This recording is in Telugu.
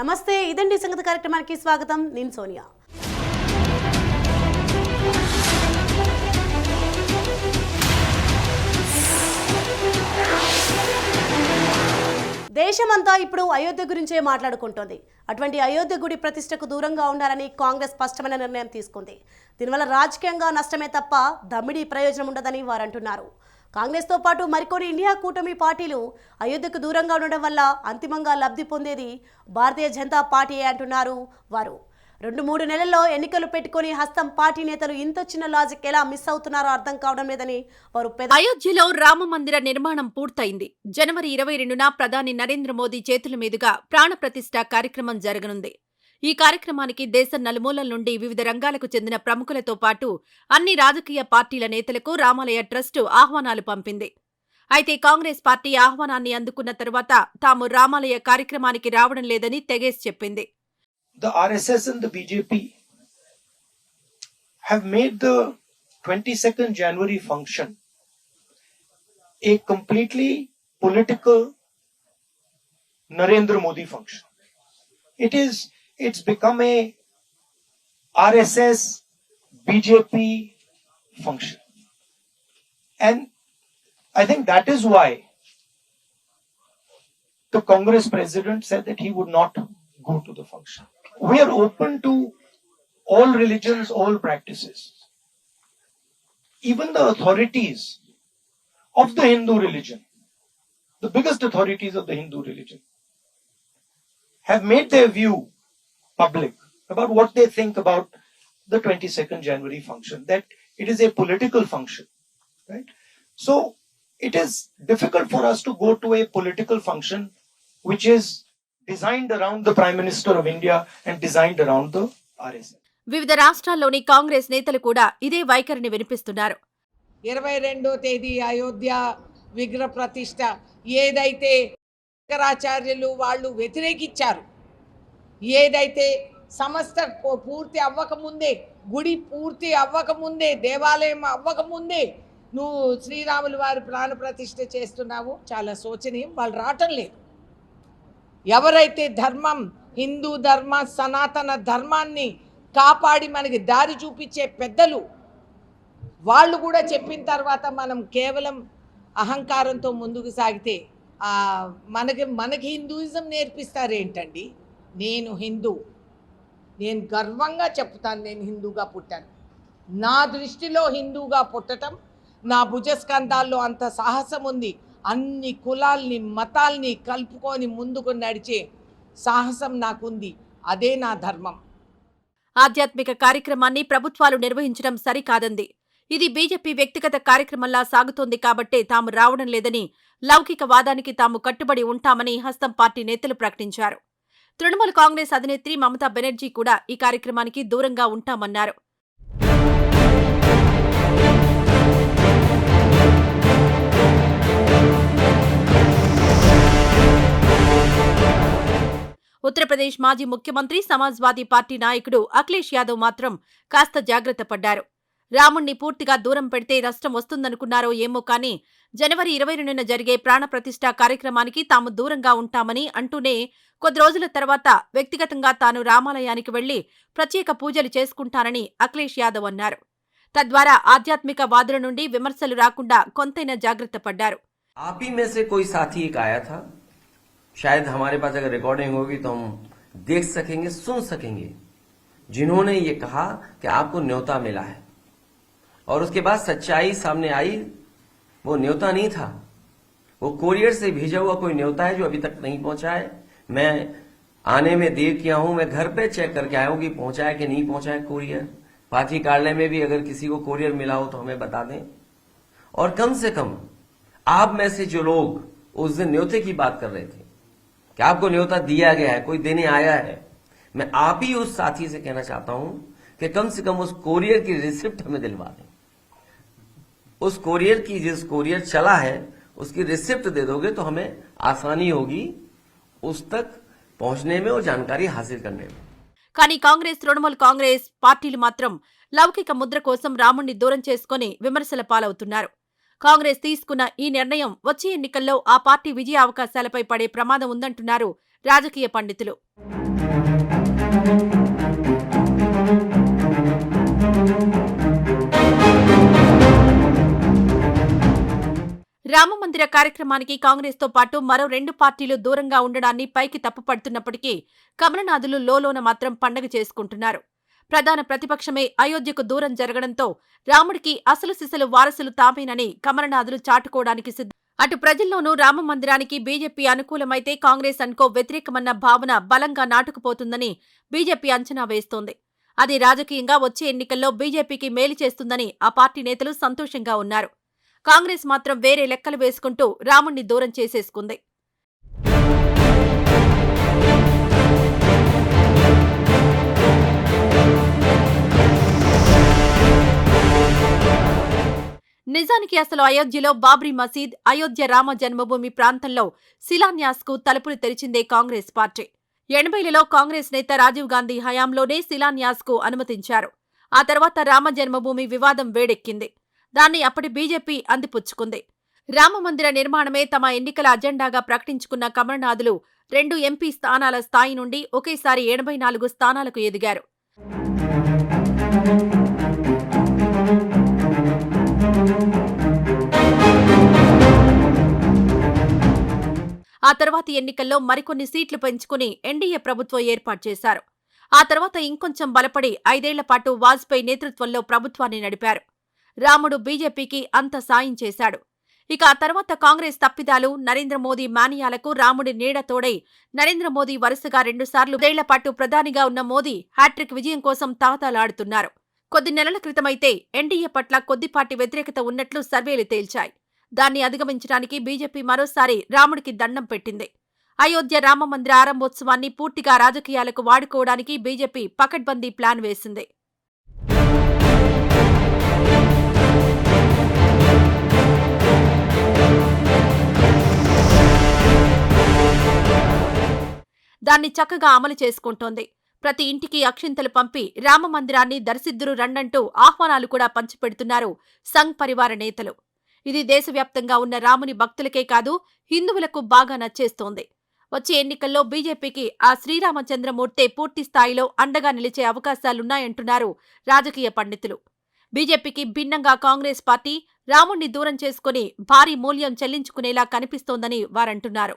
నమస్తే ఇదండి సంగతి కార్యక్రమానికి స్వాగతం. నేను సోనియా. దేశమంతా ఇప్పుడు అయోధ్య గురించే మాట్లాడుకుంటోంది. అటువంటి అయోధ్య గుడి ప్రతిష్టకు దూరంగా ఉండాలని కాంగ్రెస్ స్పష్టమైన నిర్ణయం తీసుకుంది. దీనివల్ల రాజకీయంగా నష్టమే తప్ప దమ్మిడి ప్రయోజనం ఉండదని వారు అంటున్నారు కాంగ్రెస్తో పాటు మరికొన్ని ఇండియా కూటమి పార్టీలు అయోధ్యకు దూరంగా ఉండడం వల్ల అంతిమంగా లబ్ధి పొందేది భారతీయ జనతా పార్టీయే అంటున్నారు వారు. రెండు మూడు నెలల్లో ఎన్నికలు పెట్టుకొని హస్తం పార్టీ నేతలు ఇంత చిన్న లాజిక్ ఎలా మిస్ అవుతున్నారో అర్థం కావడం లేదని వారు పెద్ద అయోధ్యలో రామ మందిర నిర్మాణం పూర్తయింది. జనవరి ఇరవై రెండున ప్రధాని నరేంద్ర మోదీ చేతుల మీదుగా ప్రాణప్రతిష్ఠ కార్యక్రమం జరగనుంది. ఈ కార్యక్రమానికి దేశం నలుమూలల నుండి వివిధ రంగాలకు చెందిన ప్రముఖులతో పాటు అన్ని రాజకీయ పార్టీల నేతలకు రామాలయ ట్రస్టు ఆహ్వానాలు పంపింది అయితే కాంగ్రెస్ పార్టీ ఆహ్వానాన్ని అందుకున్న తర్వాత తాము రామాలయ కార్యక్రమానికి రావడం లేదని తెగేసి చెప్పింది the RSS and the BJP have made the 22nd January function a completely political Narendra Modi function. It is, it's become a RSS BJP function. And I think that is why the Congress president said that he would not go to the function. We are open to all religions, all practices. Even the authorities of the Hindu religion, the biggest authorities of the Hindu religion, have made their view public about what they think about the 22nd January function, that it is a political function, right? So it is difficult for us to go to a political function which is designed around the Prime Minister of India and designed around the RSS. వివిధ రాష్ట్రాల్లోని కాంగ్రెస్ నేతలు కూడా ఇదే వైఖరిని వినిపిస్తున్నారు ఇరవై రెండో తేదీ అయోధ్య విగ్రహ ప్రతిష్ట ఏదైతే శంకరాచార్యులు వాళ్ళు వ్యతిరేకించారు ఏదైతే సంస్థ పూర్తి అవ్వకముందే గుడి పూర్తి అవ్వకముందే దేవాలయం అవ్వకముందే నువ్వు శ్రీరాములు వారి ప్రాణ ప్రతిష్ఠ చేస్తున్నావు చాలా శోచనీయం వాళ్ళు రావటం లేదు. ఎవరైతే ధర్మం హిందూ ధర్మ సనాతన ధర్మాన్ని కాపాడి మనకి దారి చూపించే పెద్దలు వాళ్ళు కూడా చెప్పిన తర్వాత మనం కేవలం అహంకారంతో ముందుకు సాగితే మనకి మనకి హిందూయిజం నేర్పిస్తారేంటండి? నేను హిందూ. నేను గర్వంగా చెప్తాను నేను హిందూగా పుట్టాను. నా దృష్టిలో హిందూగా పుట్టటం నా భుజస్కంధాల్లో అంత సాహసం ఉంది. అన్ని కులాల్ని మతాల్ని కలుపుకొని ముందుకు నడిచే సాహసం నాకుంది. అదే నా ధర్మం. ఆధ్యాత్మిక కార్యక్రమాన్ని ప్రభుత్వాలు నిర్వహించడం సరికాదంది. ఇది బీజేపీ వ్యక్తిగత కార్యక్రమంలా సాగుతోంది కాబట్టే తాము రావడం లేదని లౌకిక వాదానికి తాము కట్టుబడి ఉంటామని హస్తం పార్టీ నేతలు ప్రకటించారు. తృణమూల్ కాంగ్రెస్ అధినేత్రి మమతా బెనర్జీ కూడా ఈ కార్యక్రమానికి దూరంగా ఉంటామన్నారు. ఉత్తరప్రదేశ్ మాజీ ముఖ్యమంత్రి సమాజ్వాదీ పార్టీ నాయకుడు అఖిలేష్ యాదవ్ మాత్రం కాస్త జాగ్రత్త పడ్డారు. రాముణ్ణి పూర్తిగా దూరం పెడితే నష్టం వస్తుందనుకున్నారో ఏమో కానీ జనవరి ఇరవై రెండున జరిగే ప్రాణప్రతిష్ఠ కార్యక్రమానికి తాము దూరంగా ఉంటామని అంటూనే కొద్ది రోజుల తర్వాత వ్యక్తిగతంగా తాను రామాలయానికి వెళ్లి ప్రత్యేక పూజలు చేసుకుంటానని అఖిలేష్ యాదవ్ అన్నారు తద్వారా ఆధ్యాత్మిక వాదుల నుండి విమర్శలు రాకుండా కొంతైనా జాగ్రత్త పడ్డారు आप ही में से कोई साथी एक आया था शायद हमारे पास अगर रिकॉर्डिंग होगी तो हम देख सकेंगे सुन सकेंगे जिन्होंने ये कहा कि आपको न्योता मिला है और उसके बाद सच्चाई सामने आई, वो न्योता नहीं था। वो कोरियर से भेजा हुआ कोई न्योता है जो अभी तक नहीं पहुँचा है? मैं आने में देर किया हूँ, मैं घर पे चेक करके आया हूँ कि पहुँचा है कि नहीं पहुँचा है कोरियर पार्टी कार्यालय में भी अगर किसी को कोरियर मिला हो तो हमें बता दें। और कम से कम, आप में से जो लोग उस दिन न्योते की बात कर रहे थे, कि आपको न्योता दिया गया है, कोई देने आया है, मैं आप ही उस साथी से कहना चाहता हूँ कि कम से कम उस कोरियर की रिसिप्ट हमें दिलवा दें। उस कोरियर की जिस कोरियर चला है उसकी रिसिप्ट दे दोगे तो हमें आसानी होगी उस तक पहुंचने में और जानकारी हासिल करने में కానీ కాంగ్రెస్ తృణమూల్ కాంగ్రెస్ పార్టీలు మాత్రం లౌకిక ముద్ర కోసం రాముణ్ణి దూరం చేసుకుని విమర్శల పాలవుతున్నారు కాంగ్రెస్ తీసుకున్న ఈ నిర్ణయం వచ్చే ఎన్నికల్లో ఆ పార్టీ విజయ అవకాశాలపై పడే ప్రమాదం ఉందంటున్నారు రాజకీయ పండితులు రామమందిర కార్యక్రమానికి కాంగ్రెస్తో పాటు మరో రెండు పార్టీలు దూరంగా ఉండడాన్ని పైకి తప్పుపడుతున్నప్పటికీ కమలనాథులు లోలోన మాత్రం పండగ చేసుకుంటున్నారు. ప్రధాన ప్రతిపక్షమే అయోధ్యకు దూరం జరగడంతో రాముడికి అసలు సిసలు వారసులు తామేనని కమలనాథులు చాటుకోవడానికి సిద్ధం అటు ప్రజల్లోనూ రామ మందిరానికి బీజేపీ అనుకూలమైతే కాంగ్రెస్ అనుకో వ్యతిరేకమన్న భావన బలంగా నాటుకుపోతుందని బీజేపీ అంచనా వేస్తోంది. అది రాజకీయంగా వచ్చే ఎన్నికల్లో బీజేపీకి మేలు చేస్తుందని ఆ పార్టీ నేతలు సంతోషంగా ఉన్నారు. కాంగ్రెస్ మాత్రం వేరే లెక్కలు వేసుకుంటూ రాముణ్ణి దూరం చేసేసుకుంది. నిజానికి అసలు అయోధ్యలో బాబ్రీ మసీద్ అయోధ్య రామ జన్మభూమి ప్రాంతంలో శిలాన్యాస్కు తలుపులు తెరిచిందే కాంగ్రెస్ పార్టీ. ఎనభైలలో కాంగ్రెస్ నేత రాజీవ్ గాంధీ హయాంలోనే శిలాన్యాస్కు అనుమతించారు. ఆ తర్వాత రామ జన్మభూమి వివాదం వేడెక్కింది. దాన్ని అప్పటి బీజేపీ అందిపుచ్చుకుంది. రామమందిర నిర్మాణమే తమ ఎన్నికల అజెండాగా ప్రకటించుకున్న కమలనాథులు రెండు ఎంపీ స్థానాల స్థాయి నుండి ఒకేసారి ఎనభై నాలుగు స్థానాలకు ఎదిగారు. ఆ తర్వాతి ఎన్నికల్లో మరికొన్ని సీట్లు పెంచుకుని ఎన్డీఏ ప్రభుత్వం ఏర్పాటు చేశారు. ఆ తర్వాత ఇంకొంచెం బలపడి ఐదేళ్ళ పాటు వాజ్పేయి నేతృత్వంలో ప్రభుత్వాన్ని నడిపారు. రాముడు బీజేపీకి అంత సాయం చేశాడు. ఇక ఆ తర్వాత కాంగ్రెస్ తప్పిదాలు నరేంద్ర మోదీ మానియాలకు రాముడి నీడ తోడై నరేంద్ర మోదీ వరుసగా రెండుసార్లు పాటు ప్రధానిగా ఉన్న మోదీ హ్యాట్రిక్ విజయం కోసం తాతాలాడుతున్నారు. కొద్ది నెలల క్రితమైతే ఎన్డీఏ పట్ల కొద్దిపాటి వ్యతిరేకత ఉన్నట్లు సర్వేలు తేల్చాయి. దాన్ని అధిగమించడానికి బీజేపీ మరోసారి రాముడికి దండం పెట్టింది. అయోధ్య రామమందిర ఆరంభోత్సవాన్ని పూర్తిగా రాజకీయాలకు వాడుకోవడానికి బీజేపీ పకడ్బందీ ప్లాన్ వేసింది. దాన్ని చక్కగా అమలు చేసుకుంటోంది. ప్రతి ఇంటికి అక్షింతలు పంపి రామ మందిరాన్ని దర్శిద్దురు రండంటూ ఆహ్వానాలు కూడా పంచిపెడుతున్నారు సంఘ్ పరివార నేతలు. ఇది దేశవ్యాప్తంగా ఉన్న రాముని భక్తులకే కాదు హిందువులకు బాగా నచ్చేస్తోంది. వచ్చే ఎన్నికల్లో బీజేపీకి ఆ శ్రీరామచంద్రమూర్తే పూర్తి స్థాయిలో అండగా నిలిచే అవకాశాలున్నాయంటున్నారు రాజకీయ పండితులు. బీజేపీకి భిన్నంగా కాంగ్రెస్ పార్టీ రాముణ్ణి దూరం చేసుకుని భారీ మూల్యం చెల్లించుకునేలా కనిపిస్తోందని వారంటున్నారు.